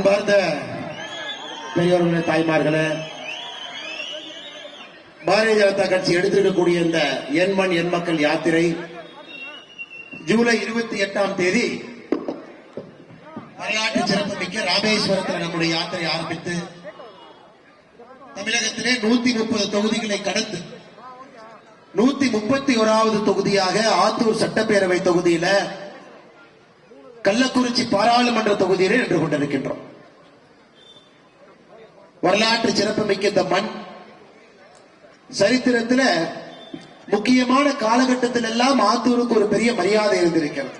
அன்பார்ந்த பெரியவர்களே தாய்மார்களே பாரதிய ஜனதா கட்சி எடுத்திருக்கக்கூடிய இந்த என் மண் எண் மக்கள் யாத்திரை ஜூலை இருபத்தி எட்டாம் தேதி வரலாற்று சிறப்புமிக்க ராமேஸ்வரத்தில் நம்முடைய யாத்திரை ஆரம்பித்து தமிழகத்திலே நூத்தி முப்பது தொகுதிகளை கடந்து நூத்தி முப்பத்தி ஓராவது தொகுதியாக ஆத்தூர் சட்டப்பேரவை தொகுதியில கள்ளக்குறிச்சி பாராளுமன்ற தொகுதியிலே நின்று கொண்டிருக்கின்றோம். வரலாற்று சிறப்புமிக்க இந்த மண். சரித்திரத்தில் முக்கியமான காலகட்டத்தில் எல்லாம் ஆத்தூருக்கு ஒரு பெரிய மரியாதை இருந்திருக்கிறது.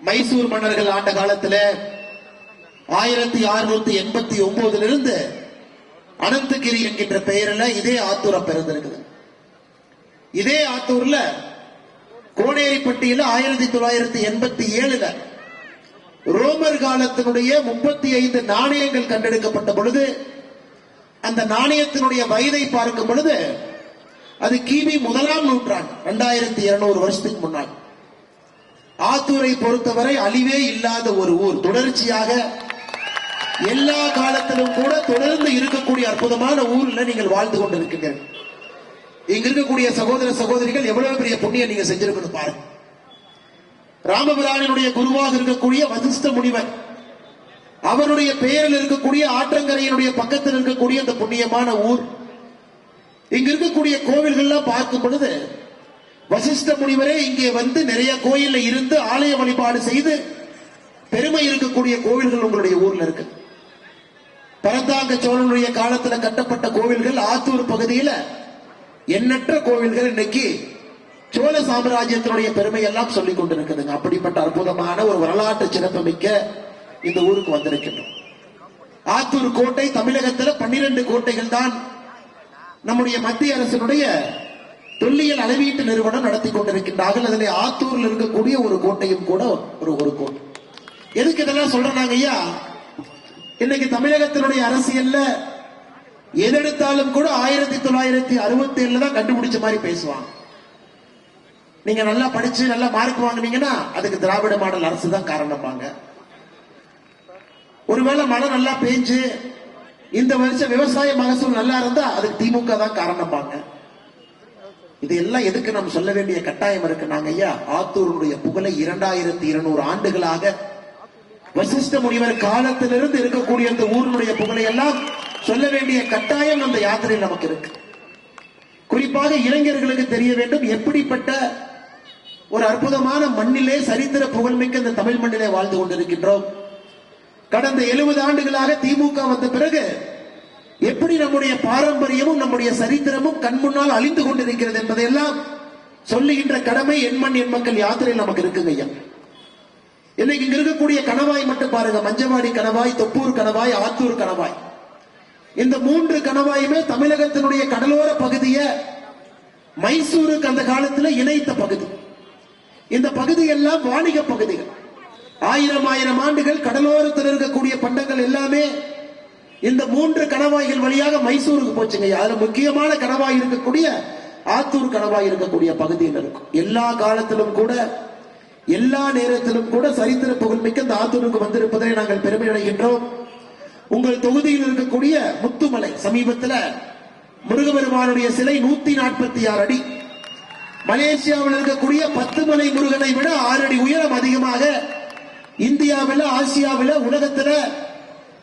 மைசூர் மன்னர்கள் ஆண்ட காலத்தில் ஆயிரத்தி அறுநூத்தி எண்பத்தி ஒன்பதுல இருந்து அனந்தகிரி என்கின்ற பெயரில் இதே ஆத்தூர் பிறந்திருக்குது இதே ஆத்தூர்ல கோனேரிப்பட்டியில் ஆயிரத்தி தொள்ளாயிரத்தி எண்பத்தி ஏழுல ரோமர் காலத்தினுடைய முப்பத்தி ஐந்து நாணயங்கள் கண்டெடுக்கப்பட்ட பொழுது அந்த நாணயத்தினுடைய வயதை பார்க்கும் பொழுது அது கிபி முதலாம் நூற்றாண்டு இரண்டாயிரத்தி இருநூறு வருஷத்துக்கு முன்னால். ஆத்தூரை பொறுத்தவரை அழிவே இல்லாத ஒரு ஊர். தொடர்ச்சியாக எல்லா காலத்திலும் கூட தொடர்ந்து இருக்கக்கூடிய அற்புதமான ஊர்ல நீங்கள் வாழ்ந்து கொண்டிருக்கீங்க இங்க இருக்கக்கூடிய சகோதர சகோதரிகள் எவ்வளவு பெரிய புண்ணியம் நீங்க செஞ்சிருக்கணும் பாருங்க. ராமபிரானினுடைய குருவாக இருக்கக்கூடிய வசிஷ்ட முனிவர். அவருடைய பெயரில் இருக்கக்கூடிய ஆற்றங்கரையினுடைய பக்கத்தில் இருக்கக்கூடிய அந்த புண்ணியமான ஊர். இங்க இருக்கக்கூடிய கோவில்கள்லாம் பார்க்கும் பொழுது வசிஷ்ட முனிவரே இங்கே வந்து நிறைய கோயில்ல இருந்து ஆலய வழிபாடு செய்து பெருமை இருக்கக்கூடிய கோவில்கள் உங்களுடைய ஊர்ல இருக்கு. பரந்தாங்க சோழனுடைய காலத்துல கட்டப்பட்ட கோவில்கள் ஆத்தூர் பகுதியில எண்ணற்ற கோவில்கள் இன்னைக்கு சோழ சாம்ராஜ்யத்தினுடைய பெருமை எல்லாம் சொல்லிக் கொண்டிருக்குதுங்க. அப்படிப்பட்ட அற்புதமான ஒரு வரலாற்று சிறப்புமிக்க இந்த ஊருக்கு வந்திருக்கின்றோம். ஆத்தூர் கோட்டை தமிழகத்தில் பன்னிரண்டு கோட்டைகள் தான் நம்முடைய மத்திய அரசினுடைய தொல்லியல் அளவீட்டு நிறுவனம் நடத்தி கொண்டிருக்கின்றார்கள். அதிலே ஆத்தூரில் இருக்கக்கூடிய ஒரு கோட்டையும் கூட ஒரு ஒரு கோட்டை. எதுக்கு இதெல்லாம் சொல்றாங்க ஐயா? இன்னைக்கு தமிழகத்தினுடைய அரசியல்ல எதெடுத்தாலும் கூட ஆயிரத்தி தொள்ளாயிரத்தி அறுபத்தி ஏழுல தான் கண்டுபிடிச்ச மாதிரி பேசுவாங்க. நீங்க நல்லா படிச்சு நல்லா மார்க் வாங்குனீங்கன்னா அதுக்கு திராவிட மாடல் அரசு தான் காரணமாங்க. ஒருவேளை மழை நல்லா பெஞ்சு இந்த வருஷம் விவசாய மகசூல் நல்லா இருந்தா அதுக்கு திமுக தான் காரணமாங்க. இது எல்லாம் எதுக்கு நம்ம சொல்ல வேண்டிய கட்டாயம் இருக்கு நாங்க ஐயா? ஆத்தூருடைய புகழை இரண்டாயிரத்தி இருநூறு ஆண்டுகளாக வசிஷ்ட முனிவர் காலத்திலிருந்து இருக்கக்கூடிய அந்த ஊரினுடைய புகழை எல்லாம் சொல்ல வேண்டிய கட்டாயம் அந்த யாத்திரையில் நமக்கு இருக்கு. குறிப்பாக இளைஞர்களுக்கு தெரிய வேண்டும் எப்படிப்பட்ட ஒரு அற்புதமான மண்ணிலே சரித்திர புகழ்மிக்க இந்த தமிழ் மண்ணிலே வாழ்ந்து கொண்டிருக்கின்றோம். கடந்த எழுபது ஆண்டுகளாக திமுக வந்த பிறகு எப்படி நம்முடைய பாரம்பரியமும் நம்முடைய சரித்திரமும் கண் முன்னால் அழிந்து கொண்டிருக்கிறது என்பதையெல்லாம் சொல்லுகின்ற கடமை எண்மண் எண்மக்கள் யாத்திரை நமக்கு இருக்குங்க ஐயா. இன்னைக்கு இங்க இருக்கக்கூடிய கணவாய் மட்டும் பாருங்க. மஞ்சவாடி கணவாய் தொப்பூர் கணவாய் ஆத்தூர் கணவாய். இந்த மூன்று கணவாயுமே தமிழகத்தினுடைய கடலோர பகுதியை மைசூருக்கு அந்த காலத்தில் இணைத்த பகுதி. இந்த பகுதி எல்லாம் வாணிக பகுதிகள். ஆயிரம் ஆயிரம் ஆண்டுகள் கடலோரத்தில் இருக்கக்கூடிய பண்டங்கள் எல்லாமே இந்த மூன்று கணவாய்கள் வழியாக மைசூருக்கு போச்சுங்க. அதுல முக்கியமான கணவாய் இருக்கக்கூடிய ஆத்தூர் கணவாய் இருக்கக்கூடிய பகுதியில் இருக்கும். எல்லா காலத்திலும் கூட எல்லா நேரத்திலும் கூட சரித்திர புகழ்மிக்க இந்த ஆத்தூருக்கு வந்திருப்பதை நாங்கள் பெருமை அடைகின்றோம். உங்கள் தொகுதியில் இருக்கக்கூடிய முத்துமலை சமீபத்தில் முருகபெருமானுடைய சிலை நூத்தி நாற்பத்தி ஆறு அடி. மலேசியாவில் இருக்கக்கூடிய பத்து மலை முருகனை விட ஆறு அடி உயரம் அதிகமாக இந்தியாவில் ஆசியாவில் உலகத்துல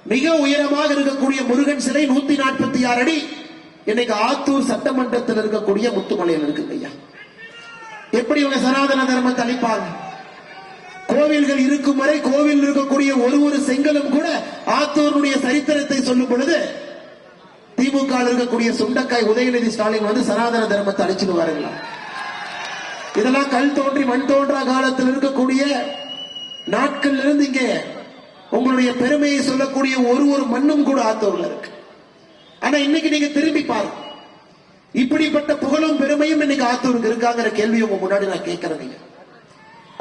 மிக உயரமாக இருக்கக்கூடிய முருகன் சிலை நூத்தி நாற்பத்தி ஆறு அடி. இன்னைக்கு ஆத்தூர் சட்டமன்றத்தில் இருக்கக்கூடிய முத்துமலையில் இருக்குங்க ஐயா. எப்படி இவங்க சனாதன தர்மத்தை அளிப்பாங்க கோவில்கள் இருக்கும் வரை கோவில் இருக்கக்கூடிய ஒரு ஒரு செங்கலும் கூட ஆத்தூருடைய சரித்திரத்தை சொல்லும் பொழுது திமுக இருக்கக்கூடிய சுண்டக்காய் உதயநிதி ஸ்டாலின் வந்து சனாதன தர்மத்தை அழிச்சுட்டு வாருங்களா இதெல்லாம் கல் தோன்றி மண் தோன்றா காலத்தில் இருக்கக்கூடிய நாட்கள் இருந்து இங்கே உங்களுடைய பெருமையை சொல்லக்கூடிய ஒரு ஒரு மண்ணும் கூட ஆத்தூர்ல இருக்கு. ஆனா இன்னைக்கு நீங்க திரும்பி பாருங்க இப்படிப்பட்ட புகழும் பெருமையும் இன்னைக்கு ஆத்தூருக்கு இருக்காங்கிற கேள்வி உங்க முன்னாடி நான் கேட்கறேன்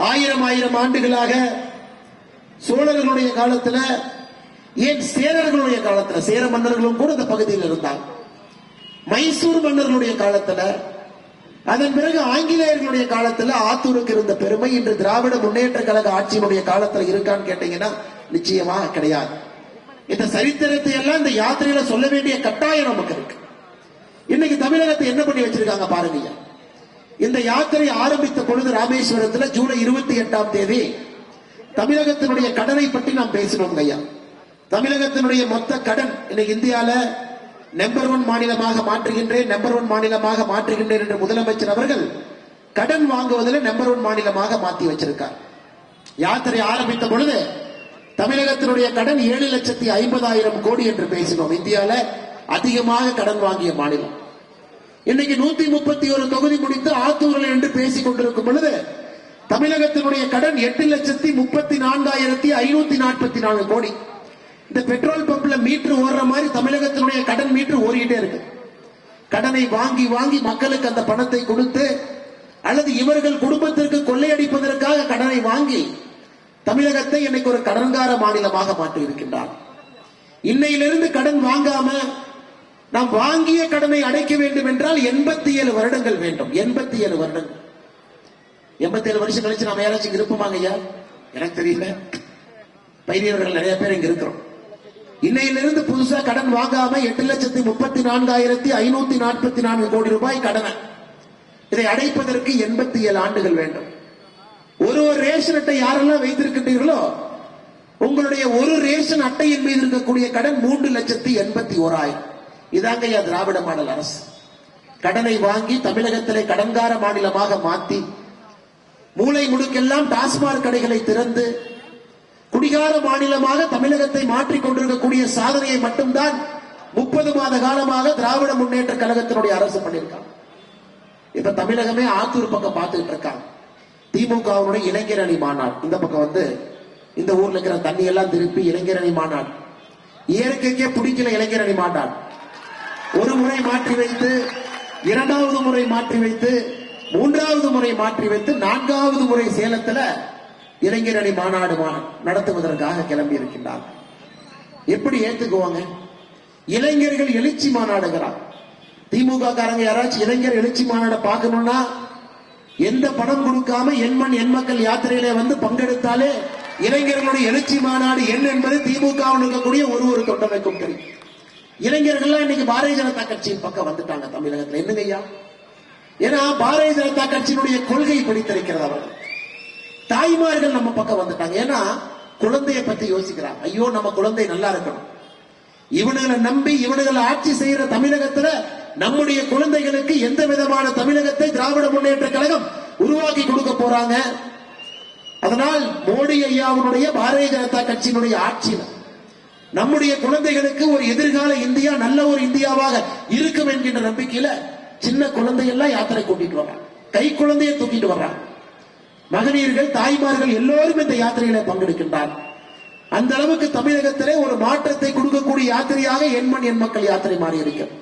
ஆயிரம் ஆயிரம் ஆண்டுகளாக சோழர்களுடைய காலத்துல ஏன் சேரர்களுடைய காலத்துல சேர மன்னர்களும் கூட இந்த பகுதியில் இருந்தாங்க. மைசூர் மன்னர்களுடைய காலத்துல அதன் பிறகு ஆங்கிலேயர்களுடைய காலத்துல ஆத்தூருக்கு இருந்த பெருமை இன்று திராவிட முன்னேற்ற கழக ஆட்சியினுடைய காலத்துல இருக்கான்னு கேட்டீங்கன்னா நிச்சயமாக கிடையாது. இந்த சரித்திரத்தை எல்லாம் இந்த யாத்திரையில சொல்ல வேண்டிய கட்டாயம் நமக்கு இருக்கு. இன்னைக்கு தமிழகத்தை என்ன பண்ணி வச்சிருக்காங்க பாருங்க இந்த யாத்திரை ஆரம்பித்த பொழுது ராமேஸ்வரத்துல ஜூலை இருபத்தி எட்டாம் தேதி தமிழகத்தினுடைய கடனை பற்றி நாம் பேசினோம் ஐயா. தமிழகத்தினுடைய மொத்த கடன் இன்னைக்கு இந்தியால நம்பர் ஒன் மாநிலமாக மாற்றுகின்றேன் நம்பர் ஒன் மாநிலமாக மாற்றுகின்றேன் என்று முதலமைச்சர் அவர்கள் கடன் வாங்குவதில் நம்பர் ஒன் மாநிலமாக மாத்தி வச்சிருக்கார். யாத்திரை ஆரம்பித்த பொழுது தமிழகத்தினுடைய கடன் ஏழு லட்சத்தி ஐம்பதாயிரம் கோடி என்று பேசினோம். இந்தியால அதிகமாக கடன் வாங்கிய மாநிலம். இன்னைக்கு நூத்தி முப்பத்தி ஒரு தொகுதி முடித்து ஆத்தூரில் என்று பேசிக் கொண்டிருக்கும் பொழுது தமிழகத்தினுடைய கடன் எட்டு லட்சத்தி முப்பத்தி நான்காயிரத்தி ஐநூத்தி நாற்பத்தி நான்கு கோடி. இந்த பெட்ரோல் பம்ப்ல மீட்டர் ஓடுற மாதிரி தமிழகத்தினுடைய கடன் மீட்டர் ஓடிட்டே இருக்கு. கடனை வாங்கி வாங்கி மக்களுக்கு அந்த பணத்தை கொடுத்து அல்லது இவர்கள் குடும்பத்திற்கு கொள்ளையடிப்பதற்காக கடனை வாங்கி தமிழகத்தை இன்னைக்கு ஒரு கடன்கார மாநிலமாக மாற்றி இருக்கின்றார் இன்னையிலிருந்து கடன் வாங்காம நாம் வாங்கிய கடனை அடைக்க வேண்டும் என்றால் எண்பத்தி ஏழு வருடங்கள் வேண்டும். எண்பத்தி ஏழு வருடங்கள். எண்பத்தி ஏழு வருஷம் கழிச்சு நாம யாராச்சும் இருப்போமாங்க ஐயா? எனக்கு தெரியல. பைரியர்கள் நிறைய பேர் இங்க இருக்கிறோம். இன்னையிலிருந்து புதுசா கடன் வாங்காம எட்டு லட்சத்தி முப்பத்தி நான்காயிரத்தி ஐநூத்தி நாற்பத்தி நான்கு கோடி ரூபாய் கடனை. இதை அடைப்பதற்கு எண்பத்தி ஏழு ஆண்டுகள் வேண்டும். ஒரு ஒரு ரேஷன் அட்டை யாரெல்லாம் வைத்திருக்கின்றீர்களோ உங்களுடைய ஒரு ரேஷன் அட்டையின் மீது இருக்கக்கூடிய கடன் மூன்று லட்சத்தி எண்பத்தி ஓராயிரம். இதாங்க ஐயா திராவிட மாடல் அரசு. கடனை வாங்கி தமிழகத்திலே கடன்கார மாநிலமாக மாத்தி மூளை முடுக்கெல்லாம் டாஸ்மாக் கடைகளை திறந்து குடிகார மாநிலமாக தமிழகத்தை மாற்றிக் கொண்டிருக்கக்கூடிய சாதனையை மட்டும்தான் முப்பது மாத காலமாக திராவிட முன்னேற்ற கழகத்தினுடைய அரசு பண்ணியிருக்காங்க. இப்ப தமிழகமே ஆத்தூர் பக்கம் பார்த்துக்கிட்டு இருக்காங்க. திமுகவுடைய இளைஞர் அணி மாநாடு. இந்த பக்கம் வந்து இந்த ஊர்ல இருக்கிற தண்ணி எல்லாம் திருப்பி இளைஞர் அணி மாநாடு. இயற்கைக்கே பிடிக்கல இளைஞர் அணி மாநாடு. ஒரு முறை மாற்றி வைத்து இரண்டாவது முறை மாற்றி வைத்து மூன்றாவது முறை மாற்றி வைத்து நான்காவது முறை சேலத்துல இளைஞர் அணி மாநாடு மா- நடத்துவதற்காக கிளம்பி இருக்கின்றார் எப்படி ஏத்துக்குவாங்க? இளைஞர்கள் எழுச்சி மாநாடுகிறார். திமுக காரங்க யாராச்சும் இளைஞர் எழுச்சி மாநாடு பார்க்கணும்னா எந்த பணம் கொடுக்காம எண்மண் எண் மக்கள் யாத்திரையில வந்து பங்கெடுத்தாலே இளைஞர்களுடைய எழுச்சி மாநாடு என்ன என்பது திமுக இருக்கக்கூடிய ஒரு ஒரு தொண்டமைக்கும் தெரியும். இளைஞர்கள்லாம் இன்னைக்கு பாரதிய ஜனதா கட்சியின் பக்கம் வந்துட்டாங்க தமிழகத்துல. என்னங்கய்யா ஏன்னா பாரதிய ஜனதா கட்சியினுடைய கொள்கை பிடித்திருக்கிறது அவர்கள். தாய்மார்கள் நம்ம பக்கம் வந்துட்டாங்க. ஏன்னா குழந்தையை பத்தி யோசிக்கிறாங்க. ஐயோ நம்ம குழந்தை நல்லா இருக்கணும். இவனுங்களை நம்பி இவனுங்களை ஆட்சி செய்யற தமிழகத்துல நம்முடைய குழந்தைகளுக்கு எந்த விதமான தமிழகத்தை திராவிட முன்னேற்ற கழகம் உருவாக்கி கொடுக்க போறாங்க? அதனால் மோடி ஐயாவுடைய பாரதிய ஜனதா கட்சியினுடைய ஆட்சியில் நம்முடைய குழந்தைகளுக்கு ஒரு எதிர்கால இந்தியா நல்ல ஒரு இந்தியாவாக இருக்கும் என்கின்ற நம்பிக்கையில சின்ன குழந்தையெல்லாம் யாத்திரை கூட்டிட்டு வர்றாங்க. கை குழந்தைய தூக்கிட்டு வர்றாங்க. மகனீர்கள் தாய்மார்கள் எல்லோரும் இந்த யாத்திரையில பங்கெடுக்கின்றார். அந்த அளவுக்கு தமிழகத்திலே ஒரு மாற்றத்தை கொடுக்கக்கூடிய யாத்திரையாக எண்மண் எண் மக்கள் யாத்திரை மாறி இருக்கிறது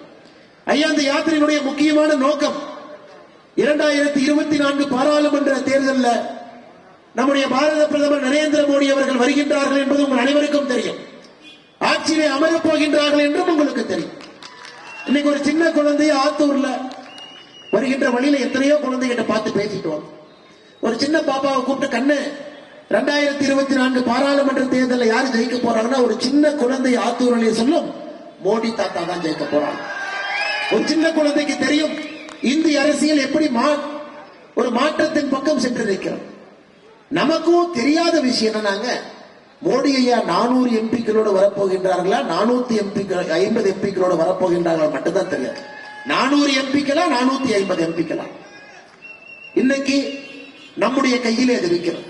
ஐயா அந்த யாத்திரையினுடைய முக்கியமான நோக்கம் இரண்டாயிரத்தி இருபத்தி நான்கு பாராளுமன்ற தேர்தலில் நம்முடைய பாரத பிரதமர் நரேந்திர மோடி அவர்கள் வருகின்றார்கள் என்பது உங்கள் அனைவருக்கும் தெரியும். ஆட்சியிலே அமரப் போகின்றார்கள் என்றும் உங்களுக்கு தெரியும். இன்னைக்கு ஒரு சின்ன குழந்தை ஆத்தூர்ல வருகின்ற வழியில எத்தனையோ குழந்தைகிட்ட பார்த்து பேசிட்டு வந்தோம். ஒரு சின்ன பாப்பாவை கூப்பிட்டு கண்ணு ரெண்டாயிரத்தி இருபத்தி நான்கு பாராளுமன்ற தேர்தலில் யார் ஜெயிக்க போறாங்கன்னா ஒரு சின்ன குழந்தை ஆத்தூரலையை சொல்லும் மோடி தாத்தா தான் ஜெயிக்க போறாங்க. ஒரு சின்ன குழந்தைக்கு தெரியும் இந்திய அரசியல் எப்படி மா ஒரு மாற்றத்தின் பக்கம் சென்று நிற்கிறோம் நமக்கும் தெரியாத விஷயம் என்னன்னாங்க மோடி ஐயா நானூறு எம்பிக்களோடு வரப்போகின்றார்களா நானூத்தி எம்பிக்கள் ஐம்பது எம்பிக்களோடு வரப்போகின்றார்களா மட்டும்தான் தெரியும். நானூறு எம்பிக்களா நானூத்தி ஐம்பது எம்பிக்களா? இன்னைக்கு நம்முடைய கையிலே அது இருக்கிறது.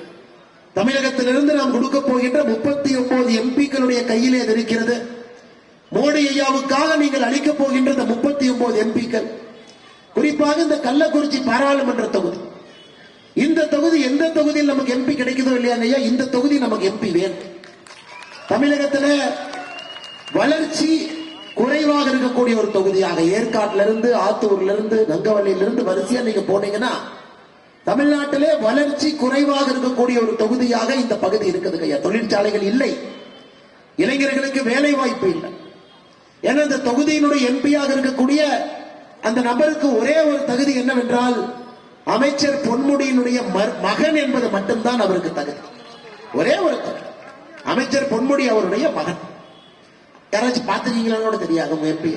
தமிழகத்திலிருந்து நாம் கொடுக்க போகின்ற முப்பத்தி ஒன்பது எம்பிக்களுடைய கையிலே அது இருக்கிறது. மோடி ஐயாவுக்காக நீங்கள் அளிக்கப் போகின்ற இந்த முப்பத்தி ஒன்பது எம்பிக்கள் குறிப்பாக இந்த கள்ளக்குறிச்சி பாராளுமன்ற தொகுதி. இந்த தொகுதி எந்த தொகுதியில் நமக்கு எம்பி கிடைக்குதோ இல்லையா ஐயா இந்த தொகுதி நமக்கு எம்பி வேணும். தமிழகத்தில் வளர்ச்சி குறைவாக இருக்கக்கூடிய ஒரு தொகுதியாக ஏற்காட்டிலிருந்து ஆத்தூர்ல இருந்து நங்கவள்ளியில வரிசையா நீங்க போனீங்கன்னா தமிழ்நாட்டிலே வளர்ச்சி குறைவாக இருக்கக்கூடிய ஒரு தொகுதியாக இந்த பகுதி இருக்குது ஐயா. தொழிற்சாலைகள் இல்லை. இளைஞர்களுக்கு வேலை வாய்ப்பு இல்லை. ஏன்னா இந்த தொகுதியினுடைய எம்பியாக இருக்கக்கூடிய அந்த நபருக்கு ஒரே ஒரு தகுதி என்னவென்றால் அமைச்சர் பொன்முடியினுடைய மகன் என்பது மட்டும்தான் அவருக்கு தகுதி. ஒரே ஒரு தகுதி. அமைச்சர் பொன்முடி அவருடைய மகன். யாராச்சும் பார்த்துருக்கீங்களான்னு கூட தெரியாது உங்க எம்பி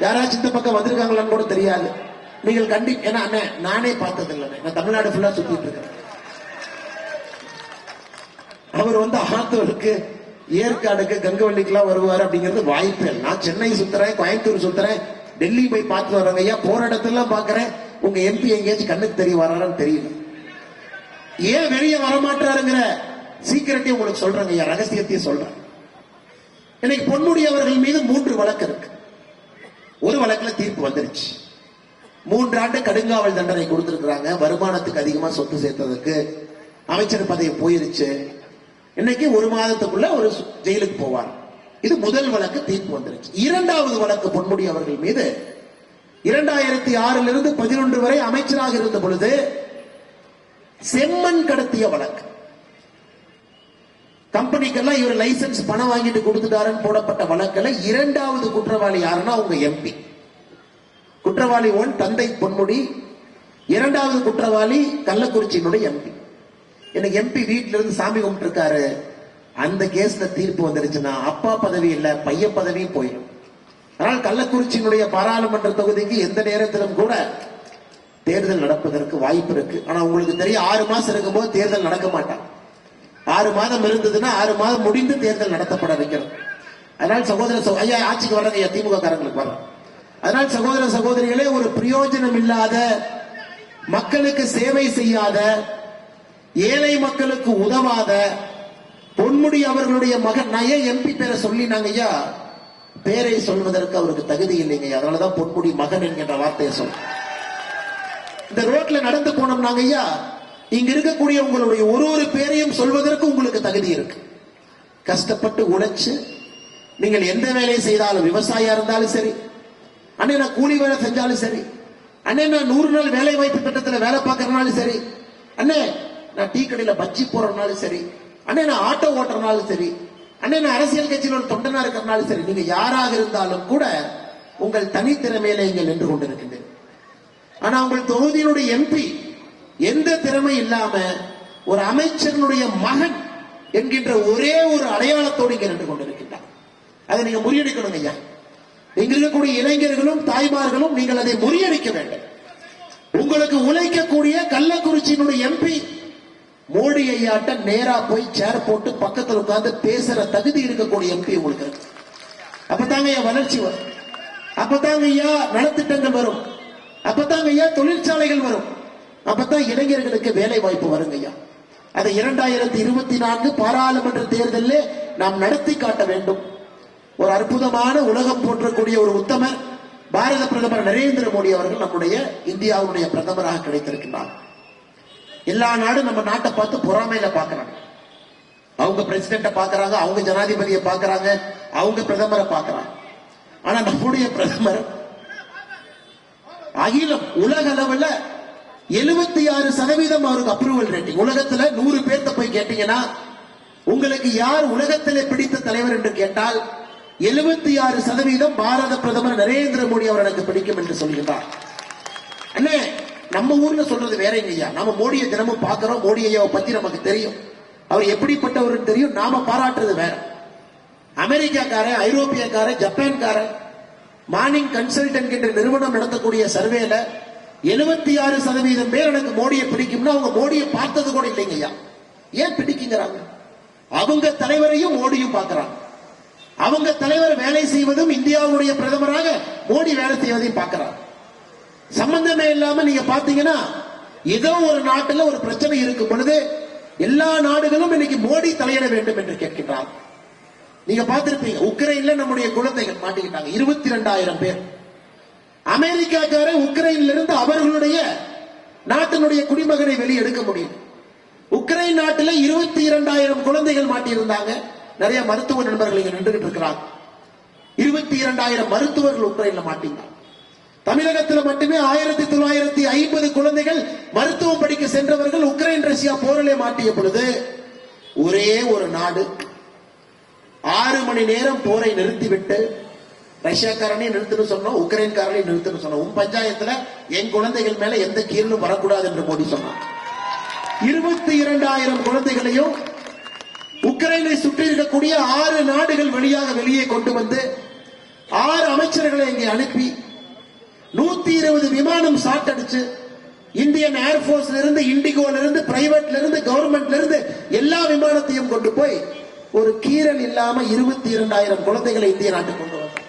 யாராச்சும் இந்த பக்கம் வந்திருக்காங்களான்னு கூட தெரியாது. நீங்கள் கண்டி ஏன்னா அண்ணே நானே பார்த்தது இல்லை நான் தமிழ்நாடு ஃபுல்லா சுத்திட்டு இருக்கேன். அவர் வந்து ஆத்தூருக்கு ஏற்காடுக்கு கங்கவள்ளிக்கெல்லாம் வருவார் அப்படிங்கிறது வாய்ப்பே இல்லை. நான் சென்னை சுத்துறேன் கோயம்புத்தூர் சுத்துறேன் டெல்லி போய் பார்த்து வர்றேங்க ஐயா. போற இடத்துலாம் பாக்குறேன் உங்க எம்பி எங்கேயாச்சும் கண்ணுக்கு தெரிய வரான்னு தெரியல. ஏன் வெளியே வரமாட்டாருங்கிற சீக்கிரத்தையும் உங்களுக்கு சொல்றேங்க ஐயா. ரகசியத்தையும் சொல்றேன். இன்னைக்கு பொன்முடி அவர்கள் மீது மூன்று வழக்கு இருக்கு. ஒரு வழக்குல தீர்ப்பு வந்துருச்சு. மூன்றாண்டு கடுங்காவல் தண்டனை கொடுத்திருக்கிறாங்க. வருமானத்துக்கு அதிகமா சொத்து சேர்த்ததுக்கு அமைச்சர் பதவி போயிருச்சு. இன்னைக்கு ஒரு மாதத்துக்குள்ள ஒரு ஜெயிலுக்கு போவார். இது முதல் வழக்கு தீர்ப்பு வந்துருச்சு. இரண்டாவது வழக்கு பொன்முடி அவர்கள் மீது இரண்டாயிரத்தி ஆறில் இருந்து பதினொன்று வரை அமைச்சராக இருந்த பொழுது செம்மண் கடத்திய வழக்கு. கம்பெனிக்கெல்லாம் இவர் லைசன்ஸ் பணம் வாங்கிட்டு கொடுத்துட்டாருன்னு போடப்பட்ட வழக்கில் இரண்டாவது குற்றவாளி யாருன்னா அவங்க எம்பி. குற்றவாளி ஒன் தந்தை பொன்முடி இரண்டாவது குற்றவாளி கள்ளக்குறிச்சியினுடைய எம்பி எனக்கு எம்பி வீட்டில இருந்து சாமி கும்பிட்டு இருக்காரு அந்த கேஸ்ல தீர்ப்பு வந்துருச்சுன்னா அப்பா பதவி இல்ல பையன் பதவியும் போயிடும். அதனால் கள்ளக்குறிச்சியினுடைய பாராளுமன்ற தொகுதிக்கு எந்த நேரத்திலும் கூட தேர்தல் நடப்பதற்கு வாய்ப்பு இருக்கு. ஆனா உங்களுக்கு தெரியும் ஆறு மாசம் இருக்கும்போது தேர்தல் நடக்க மாட்டான். ஆறு மாதம் இருந்ததுன்னா ஆறு மாதம் முடிந்து தேர்தல் நடத்தப்பட வைக்கணும். அதனால் சகோதர ஐயா ஆட்சிக்கு வர்றாங்க ஐயா திமுக காரங்களுக்கு வர்றோம் அதனால் சகோதர சகோதரிகளே ஒரு பிரயோஜனம் இல்லாத மக்களுக்கு சேவை செய்யாத ஏழை மக்களுக்கு உதவாத பொன்முடி அவர்களுடைய மகன் நான் ஏன் எம்பி பேரை சொல்லினாங்க ஐயா பேரை சொல்வதற்கு அவருக்கு தகுதி இல்லைங்க அதனாலதான் பொன்முடி மகன் என்கின்ற வார்த்தையை சொல் இந்த ரோட்ல நடந்து போனோம் நாங்க ஐயா. இங்க இருக்கக்கூடிய உங்களுடைய ஒரு ஒரு பேரையும் சொல்வதற்கு உங்களுக்கு தகுதி இருக்கு. கஷ்டப்பட்டு உழைச்சு நீங்கள் எந்த வேலையை செய்தாலும் விவசாயியா இருந்தாலும் சரி அண்ணே நான் கூலி வேலை செஞ்சாலும் சரி. அண்ணே நான் நூறு நாள் வேலை வாய்ப்பு திட்டத்தில் வேலை பார்க்கறனாலும் சரி. அண்ணே நான் டீ கடையில் பஜ்ஜி போறனாலும் சரி. அண்ணே நான் ஆட்டோ ஓட்டுறனாலும் சரி. அண்ணே நான் அரசியல் கட்சியில் ஒரு தொண்டனா இருக்கிறனாலும் சரி. நீங்க யாராக இருந்தாலும் கூட உங்கள் தனித்திறமையில இங்க நின்று கொண்டிருக்கின்றேன். ஆனா உங்கள் தொகுதியினுடைய எம்பி எந்த திறமை இல்லாம ஒரு அமைச்சரனுடைய மகன் என்கின்ற ஒரே ஒரு அடையாளத்தோடு இங்க நின்று கொண்டிருக்கின்றார். அதை நீங்க முறியடிக்கணும் ஐயா. இங்க இருக்கக்கூடிய இளைஞர்களும் தாய்மார்களும் நீங்கள் அதை முறியடிக்க வேண்டும். உங்களுக்கு உழைக்கக்கூடிய கள்ளக்குறிச்சியினுடைய எம்பி மோடி ஐயாட்ட நேரா போய் சேர் போட்டு பக்கத்தில் உட்கார்ந்து பேசுற தகுதி இருக்கக்கூடிய எம்பி உங்களுக்கு இருக்கு. அப்பதாங்க ஐயா வளர்ச்சி வரும். அப்பதாங்க ஐயா நலத்திட்டங்கள் வரும். அப்பதாங்க ஐயா தொழிற்சாலைகள் வரும். அப்பதான் இளைஞர்களுக்கு வேலை வாய்ப்பு வருங்க ஐயா. அதை இரண்டாயிரத்தி இருபத்தி நான்கு பாராளுமன்ற தேர்தலில் நாம் நடத்தி காட்ட வேண்டும். ஒரு அற்புதமான உலகம் போற்றக்கூடிய ஒரு உத்தமர் பாரத பிரதமர் நரேந்திர மோடி அவர்கள் நம்முடைய இந்தியாவுடைய பிரதமராக கிடைத்திருக்கிறார் எல்லா நாடும் நம்ம நாட்டை பார்த்து பொறாமையில பாக்குறாங்க அவங்க பிரசிடென்ட பாக்குறாங்க அவங்க ஜனாதிபதியை பாக்குறாங்க அவங்க பிரதமரை பாக்குறாங்க ஆனா நம்முடைய பிரதமர் அகிலம் உலக அளவுல எழுபத்தி ஆறு சதவீதம் அவருக்கு அப்ரூவல் ரேட்டிங் உலகத்துல நூறு பேர்த்த போய் கேட்டீங்கன்னா உங்களுக்கு யார் உலகத்திலே பிடித்த தலைவர் என்று கேட்டால் எழுபத்தி ஆறு சதவீதம் பாரத பிரதமர் நரேந்திர மோடி அவர் எனக்கு பிடிக்கும் என்று சொல்கிறார் அண்ணே நம்ம ஊர்ல சொல்றது வேற ஐயா நாம மோடியை தினமும் பாக்குறோம் மோடி ஐயாவை பத்தி நமக்கு தெரியும். அவர் எப்படிப்பட்டவர் தெரியும் நாம பாராட்டுறது வேற. அமெரிக்காக்காரன் ஐரோப்பியக்காரன் ஜப்பான்காரன் மார்னிங் கன்சல்டன்ட் என்ற நிறுவனம் நடத்தக்கூடிய சர்வேல எழுபத்தி ஆறு சதவீதம் பேர் எனக்கு மோடியை பிடிக்கும்னா அவங்க மோடியை பார்த்தது கூட இல்லைங்க ஐயா ஏன் பிடிக்குங்கிறாங்க? அவங்க தலைவரையும் மோடியும் பார்க்கறாங்க. அவங்க தலைவர் வேலை செய்வதும் இந்தியாவுடைய பிரதமராக மோடி வேலை செய்வதையும் பார்க்கிறார். சம்பந்தமே இல்லாம நீங்க பாத்தீங்கன்னா ஏதோ ஒரு நாட்டில் ஒரு பிரச்சனை இருக்கும் பொழுது எல்லா நாடுகளும் இன்னைக்கு மோடி தலையிட வேண்டும் என்று கேட்கின்றார். நீங்க பார்த்திருப்பீங்க உக்ரைன்ல நம்முடைய குழந்தைகள் மாட்டிக்கிட்டாங்க இருபத்தி ரெண்டாயிரம் பேர். அமெரிக்காக்கார உக்ரைன்ல இருந்து அவர்களுடைய நாட்டினுடைய குடிமகனை வெளியே எடுக்க முடியும் உக்ரைன் நாட்டில் இருபத்தி இரண்டாயிரம் குழந்தைகள் மாட்டியிருந்தாங்க. நிறைய மருத்துவ நண்பர்கள் இங்க நின்றுகிட்டு இருக்கிறாங்க. இருபத்தி இரண்டாயிரம் மருத்துவர்கள் உக்ரைன்ல மாட்டீங்க தமிழகத்தில் மட்டுமே ஆயிரத்தி தொள்ளாயிரத்தி ஐம்பது குழந்தைகள் மருத்துவம் படிக்க சென்றவர்கள் உக்ரைன் ரஷ்யா போரிலே மாட்டிய பொழுது ஒரே ஒரு நாடு. ஆறு மணி நேரம் போரை நிறுத்திவிட்டு ரஷ்யாக்காரனையும் நிறுத்துன்னு சொன்னோம் உக்ரைன்காரனையும் நிறுத்துன்னு சொன்னோம். உன் பஞ்சாயத்துல என் குழந்தைகள் மேல எந்த கீழும் வரக்கூடாது என்று மோடி சொன்னார். இருபத்தி இரண்டாயிரம் குழந்தைகளையும் உக்ரைனை சுற்றி இருக்கக்கூடிய ஆறு நாடுகள் வழியாக வெளியே கொண்டு வந்து ஆறு அமைச்சர்களை இங்கே அனுப்பி நூத்தி இருபது விமானம் சாட்டடிச்சு இந்தியன் ஏர்போர்ஸ்ல இருந்து இண்டிகோல இருந்து பிரைவேட்ல இருந்து கவர்மெண்ட்ல இருந்து எல்லா விமானத்தையும் கொண்டு போய் ஒரு கீரல் இல்லாம இருபத்தி இரண்டாயிரம் குழந்தைகளை இந்திய நாட்டுக்கு கொண்டு வந்தார்